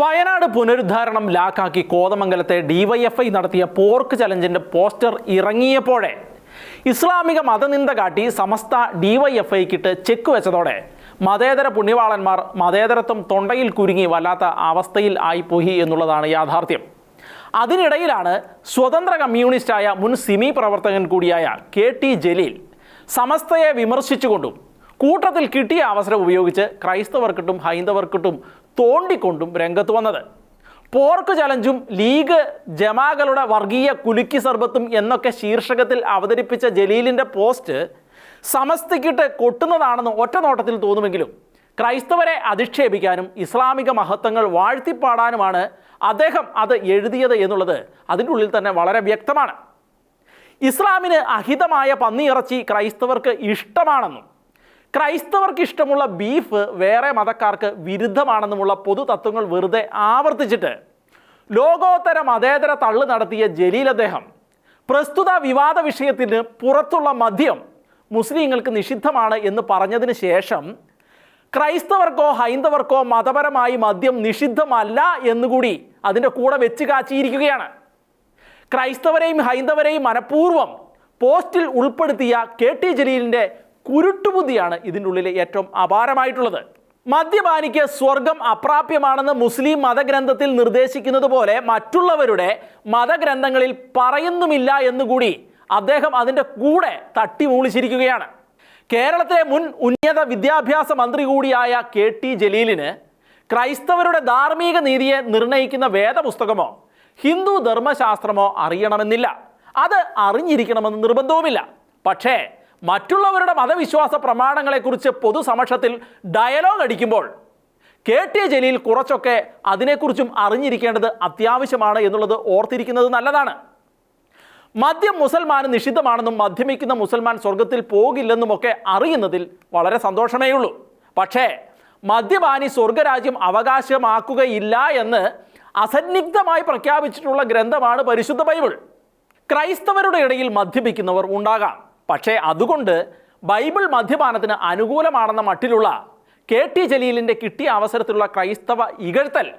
വയനാട് പുനരുദ്ധാരണം ലാക്കാക്കി കോതമംഗലത്തെ ഡിവൈഎഫ്ഐ നടത്തിയ പോർക്ക് ചലഞ്ചിന്റെ പോസ്റ്റർ ഇറങ്ങിയപ്പോഴേ ഇസ്ലാമിക മതനിന്ദ കാട്ടി സമസ്ത ഡിവൈഎഫ്ഐക്കിട്ട് ചെക്ക് വെച്ചതോടെ മതേതര പുണ്യവാളന്മാർ മതേതരത്വം തൊണ്ടയിൽ കുരുങ്ങി വല്ലാത്ത അവസ്ഥയിൽ ആയിപ്പോയി എന്നുള്ളതാണ് യാഥാർത്ഥ്യം. അതിനിടയിലാണ് സ്വതന്ത്ര കമ്മ്യൂണിസ്റ്റായ മുൻ സിമി പ്രവർത്തകൻ കൂടിയായ കെ ടി ജലീൽ സമസ്തയെ വിമർശിച്ചുകൊണ്ടും കൂട്ടത്തിൽ കിട്ടിയ അവസരം ഉപയോഗിച്ച് ക്രൈസ്തവർക്കിട്ടും ഹൈന്ദവർക്കിട്ടും തോണ്ടിക്കൊണ്ടും രംഗത്ത് വന്നത്. പോർക്ക് ചലഞ്ചും ലീഗ് ജമാകളുടെ വർഗീയ കുലുക്കി സർബത്തും എന്നൊക്കെ ശീർഷകത്തിൽ അവതരിപ്പിച്ച ജലീലിന്റെ പോസ്റ്റ് സമസ്തിക്കിട്ട് കൊട്ടുന്നതാണെന്ന് ഒറ്റ നോട്ടത്തിൽ തോന്നുമെങ്കിലും ക്രൈസ്തവരെ അധിക്ഷേപിക്കാനും ഇസ്ലാമിക മഹത്വങ്ങൾ വാഴ്ത്തിപ്പാടാനുമാണ് അദ്ദേഹം അത് എഴുതിയത് എന്നുള്ളത് അതിന്റെ ഉള്ളിൽ തന്നെ വളരെ വ്യക്തമാണ്. ഇസ്ലാമിന് അഹിതമായ പന്നിയിറച്ചി ക്രൈസ്തവർക്ക് ഇഷ്ടമാണെന്നും ക്രൈസ്തവർക്ക് ഇഷ്ടമുള്ള ബീഫ് വേറെ മതക്കാർക്ക് വിരുദ്ധമാണെന്നുമുള്ള പൊതുതത്വങ്ങൾ വെറുതെ ആവർത്തിച്ചിട്ട് ലോകോത്തര മതേതര തള്ളു നടത്തിയ ജലീൽ അദ്ദേഹം പ്രസ്തുത വിവാദ വിഷയത്തിന് പുറത്തുള്ള മദ്യം മുസ്ലിങ്ങൾക്ക് നിഷിദ്ധമാണ് എന്ന് പറഞ്ഞതിന് ശേഷം ക്രൈസ്തവർക്കോ ഹൈന്ദവർക്കോ മതപരമായി മദ്യം നിഷിദ്ധമല്ല എന്നുകൂടി അതിന്റെ കൂടെ വെച്ച് കാച്ചിയിരിക്കുകയാണ്. ക്രൈസ്തവരെയും ഹൈന്ദവരെയും മനഃപൂർവം പോസ്റ്റിൽ ഉൾപ്പെടുത്തിയ കെ ടി ജലീലിന്റെ കുരുട്ടുബുദ്ധിയാണ് ഇതിന്റെ ഉള്ളിലെ ഏറ്റവും അപാരമായിട്ടുള്ളത്. മദ്യപാനിക്ക് സ്വർഗം അപ്രാപ്യമാണെന്ന് മുസ്ലിം മതഗ്രന്ഥത്തിൽ നിർദ്ദേശിക്കുന്നത് പോലെ മറ്റുള്ളവരുടെ മതഗ്രന്ഥങ്ങളിൽ പറയുന്നുമില്ല എന്നുകൂടി അദ്ദേഹം അതിന്റെ കൂടെ തട്ടിമൂളിച്ചിരിക്കുകയാണ്. കേരളത്തിലെ മുൻ ഉന്നത വിദ്യാഭ്യാസ മന്ത്രി കൂടിയായ കെ ടി ജലീലിന് ക്രൈസ്തവരുടെ ധാർമ്മിക നീതിയെ നിർണയിക്കുന്ന വേദപുസ്തകമോ ഹിന്ദു ധർമ്മശാസ്ത്രമോ അറിയണമെന്നില്ല. അത് അറിഞ്ഞിരിക്കണമെന്ന് നിർബന്ധവുമില്ല. പക്ഷേ മറ്റുള്ളവരുടെ മതവിശ്വാസ പ്രമാണങ്ങളെക്കുറിച്ച് പൊതുസമക്ഷത്തിൽ ഡയലോഗ് അടിക്കുമ്പോൾ കെ ടി ജലീൽ കുറച്ചൊക്കെ അതിനെക്കുറിച്ചും അറിഞ്ഞിരിക്കേണ്ടത് അത്യാവശ്യമാണ് എന്നുള്ളത് ഓർത്തിരിക്കുന്നത് നല്ലതാണ്. മദ്യം മുസൽമാൻ നിഷിദ്ധമാണെന്നും മദ്യമിക്കുന്ന മുസൽമാൻ സ്വർഗത്തിൽ പോകില്ലെന്നുമൊക്കെ അറിയുന്നതിൽ വളരെ സന്തോഷമേ ഉള്ളൂ പക്ഷേ മദ്യപാനി സ്വർഗരാജ്യം അവകാശമാക്കുകയില്ല എന്ന് അസന്നിഗ്ധമായി പ്രഖ്യാപിച്ചിട്ടുള്ള ഗ്രന്ഥമാണ് പരിശുദ്ധ ബൈബിൾ. ക്രൈസ്തവരുടെ ഇടയിൽ മദ്യപിക്കുന്നവർ ഉണ്ടാകാം. പക്ഷേ അതുകൊണ്ട് ബൈബിൾ മദ്യപാനത്തിന് അനുകൂലമാണെന്ന മട്ടിലുള്ള കെ ടി ജലീലിന്റെ കിട്ടിയ അവസരത്തിലുള്ള ക്രൈസ്തവ ഇകഴ്ത്തൽ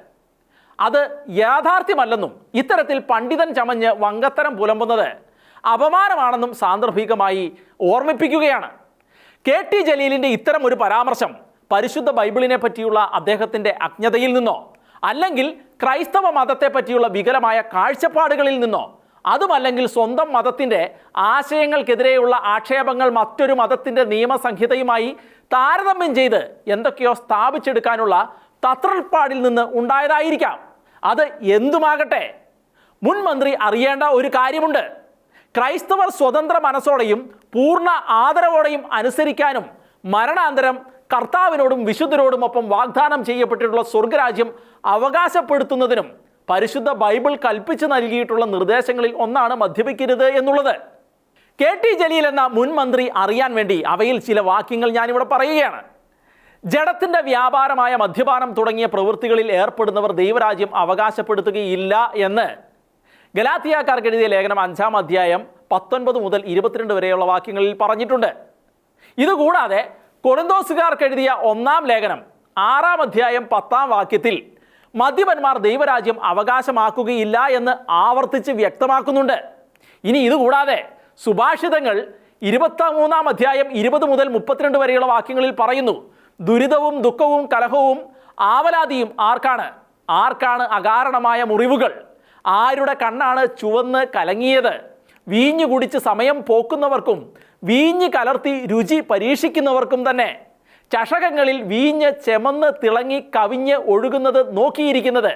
അത് യാഥാർത്ഥ്യമല്ലെന്നും ഇത്തരത്തിൽ പണ്ഡിതൻ ചമഞ്ഞ് വങ്കത്തരം പുലമ്പുന്നത് അപമാനമാണെന്നും സാന്ദർഭികമായി ഓർമ്മിപ്പിക്കുകയാണ്. കെ ടി ജലീലിന്റെ ഇത്തരം ഒരു പരാമർശം പരിശുദ്ധ ബൈബിളിനെ പറ്റിയുള്ള അദ്ദേഹത്തിന്റെ അജ്ഞതയിൽ നിന്നോ അല്ലെങ്കിൽ ക്രൈസ്തവ മതത്തെ പറ്റിയുള്ള വികലമായ കാഴ്ചപ്പാടുകളിൽ നിന്നോ അതുമല്ലെങ്കിൽ സ്വന്തം മതത്തിന്റെ ആശയങ്ങൾക്കെതിരെയുള്ള ആക്ഷേപങ്ങൾ മറ്റൊരു മതത്തിന്റെ നിയമസംഹിതയുമായി താരതമ്യം ചെയ്ത് എന്തൊക്കെയോ സ്ഥാപിച്ചെടുക്കാനുള്ള തത്രപ്പാടിൽ നിന്ന് ഉണ്ടായതായിരിക്കാം. അത് എന്തുമാകട്ടെ? മുൻ മന്ത്രി അറിയേണ്ട ഒരു കാര്യമുണ്ട്. ക്രൈസ്തവർ സ്വതന്ത്ര മനസ്സോടെയും പൂർണ ആദരവോടെയും അനുസരിക്കാനും മരണാന്തരം കർത്താവിനോടും വിശുദ്ധരോടുമൊപ്പം വാഗ്ദാനം ചെയ്യപ്പെട്ടിട്ടുള്ള സ്വർഗരാജ്യം അവകാശപ്പെടുത്തുന്നതിനും പരിശുദ്ധ ബൈബിൾ കൽപ്പിച്ചു നൽകിയിട്ടുള്ള നിർദ്ദേശങ്ങളിൽ ഒന്നാണ് മദ്യപിക്കരുത് എന്നുള്ളത്. കെ ടി ജലീൽ എന്ന മുൻ മന്ത്രി അറിയാൻ വേണ്ടി അവയിൽ ചില വാക്യങ്ങൾ ഞാനിവിടെ പറയുകയാണ്. ജഡത്തിന്റെ വ്യാപാരമായ മദ്യപാനം തുടങ്ങിയ പ്രവൃത്തികളിൽ ഏർപ്പെടുന്നവർ ദൈവരാജ്യം അവകാശപ്പെടുത്തുകയില്ല എന്ന്. ഗലാത്തിയാക്കാർക്ക് എഴുതിയ ലേഖനം അഞ്ചാം അധ്യായം പത്തൊൻപത് മുതൽ ഇരുപത്തിരണ്ട് വരെയുള്ള വാക്യങ്ങളിൽ പറഞ്ഞിട്ടുണ്ട്. ഇതുകൂടാതെ കൊറിന്തോസുകാർക്ക് എഴുതിയ ഒന്നാം ലേഖനം ആറാം അധ്യായം പത്താം വാക്യത്തിൽ മദ്യപന്മാർ ദൈവരാജ്യം അവകാശമാക്കുകയില്ല എന്ന് ആവർത്തിച്ച് വ്യക്തമാക്കുന്നുണ്ട്. ഇനി ഇതുകൂടാതെ സുഭാഷിതങ്ങൾ ഇരുപത്തിമൂന്നാം അധ്യായം ഇരുപത് മുതൽ മുപ്പത്തിരണ്ട് വരെയുള്ള വാക്യങ്ങളിൽ പറയുന്നു ദുരിതവും ദുഃഖവും കലഹവും ആവലാതിയും ആർക്കാണ്? ആർക്കാണ് അകാരണമായ മുറിവുകൾ? ആരുടെ കണ്ണാണ് ചുവന്ന് കലങ്ങിയത്? വീഞ്ഞു കുടിച്ച് സമയം പോക്കുന്നവർക്കും വീഞ്ഞ് കലർത്തി രുചി പരീക്ഷിക്കുന്നവർക്കും തന്നെ ചഷകങ്ങളിൽ വീഞ്ഞ് ചെമന്ന് തിളങ്ങി കവിഞ്ഞ് ഒഴുകുന്നത് നോക്കിയിരിക്കുന്നത്.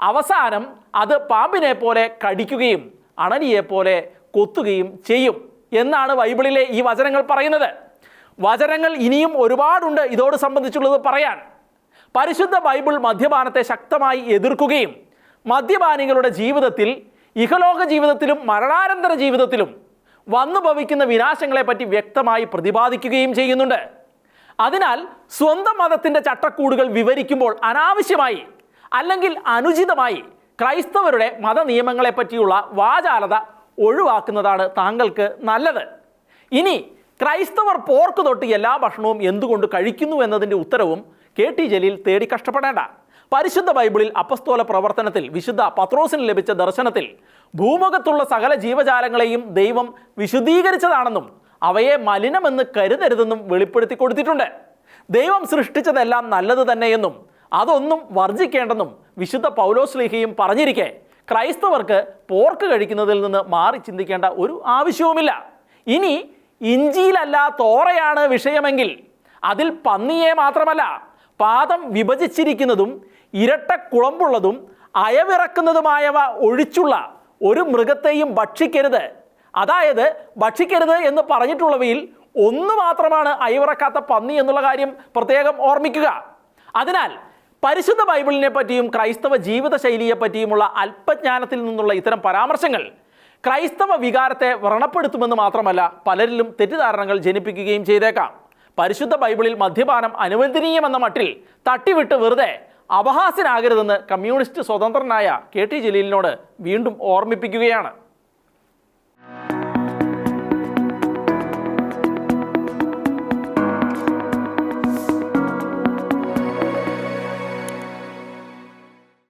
അവസാനം അത് പാമ്പിനെ പോലെ കടിക്കുകയും അണലിയെ പോലെ കൊത്തുകയും ചെയ്യും എന്നാണ് ബൈബിളിലെ ഈ വചനങ്ങൾ പറയുന്നത്. വചനങ്ങൾ ഇനിയും ഒരുപാടുണ്ട് ഇതോട് സംബന്ധിച്ചുള്ളത് പറയാൻ. പരിശുദ്ധ ബൈബിൾ മദ്യപാനത്തെ ശക്തമായി എതിർക്കുകയും മദ്യപാനികളുടെ ജീവിതത്തിൽ ഇഹലോക ജീവിതത്തിലും മരണാനന്തര ജീവിതത്തിലും വന്നു ഭവിക്കുന്ന വിനാശങ്ങളെപ്പറ്റി വ്യക്തമായി പ്രതിപാദിക്കുകയും ചെയ്യുന്നുണ്ട്. അതിനാൽ സ്വന്തം മതത്തിന്റെ ചട്ടക്കൂടുകൾ വിവരിക്കുമ്പോൾ അനാവശ്യമായി അല്ലെങ്കിൽ അനുചിതമായി ക്രൈസ്തവരുടെ മത പറ്റിയുള്ള വാചാലത ഒഴിവാക്കുന്നതാണ് താങ്കൾക്ക് നല്ലത്. ഇനി ക്രൈസ്തവർ പോർക്ക് തൊട്ട് എല്ലാ ഭക്ഷണവും എന്തുകൊണ്ട് കഴിക്കുന്നു എന്നതിന്റെ ഉത്തരവും കെ ടി ജലീൽ തേടി കഷ്ടപ്പെടേണ്ട. പരിശുദ്ധ ബൈബിളിൽ അപ്പസ്തോല പ്രവർത്തനത്തിൽ വിശുദ്ധ പത്രോസിന് ലഭിച്ച ദർശനത്തിൽ ഭൂമുഖത്തുള്ള സകല ജീവജാലങ്ങളെയും ദൈവം വിശുദ്ധീകരിച്ചതാണെന്നും അവയെ മലിനമെന്ന് കരുതരുതെന്നും വെളിപ്പെടുത്തി കൊടുത്തിട്ടുണ്ട്. ദൈവം സൃഷ്ടിച്ചതെല്ലാം നല്ലത് തന്നെയെന്നും അതൊന്നും വർജിക്കേണ്ടെന്നും വിശുദ്ധ പൗലോസ്ലീഹയും പറഞ്ഞിരിക്കെ ക്രൈസ്തവർക്ക് പോർക്ക് കഴിക്കുന്നതിൽ നിന്ന് മാറി ചിന്തിക്കേണ്ട ഒരു ആവശ്യവുമില്ല. ഇനി ഇഞ്ചിയിലല്ല തോറയാണ് വിഷയമെങ്കിൽ അതിൽ പന്നിയെ മാത്രമല്ല പാദം വിഭജിച്ചിരിക്കുന്നതും ഇരട്ട കുളമ്പുള്ളതും അയവിറക്കുന്നതുമായവ ഒഴിച്ചുള്ള ഒരു മൃഗത്തെയും ഭക്ഷിക്കരുത്. അതായത് ഭക്ഷിക്കരുത് എന്ന് പറഞ്ഞിട്ടുള്ളവയിൽ ഒന്ന് മാത്രമാണ് അയവിറക്കാത്ത പന്നി എന്നുള്ള കാര്യം പ്രത്യേകം ഓർമ്മിക്കുക. അതിനാൽ പരിശുദ്ധ ബൈബിളിനെ പറ്റിയും ക്രൈസ്തവ ജീവിതശൈലിയെ പറ്റിയുമുള്ള അല്പജ്ഞാനത്തിൽ നിന്നുള്ള ഇത്തരം പരാമർശങ്ങൾ ക്രൈസ്തവ വികാരത്തെ വ്രണപ്പെടുത്തുമെന്ന് മാത്രമല്ല പലരിലും തെറ്റിദ്ധാരണകൾ ജനിപ്പിക്കുകയും ചെയ്തേക്കാം. പരിശുദ്ധ ബൈബിളിൽ മദ്യപാനം അനുവദനീയമെന്ന മട്ടിൽ തട്ടിവിട്ട് വെറുതെ അപഹാസ്യനാകരുതെന്ന് കമ്മ്യൂണിസ്റ്റ് സ്വതന്ത്രനായ കെ ടി ജലീലിനോട് വീണ്ടും ഓർമ്മിപ്പിക്കുകയാണ്.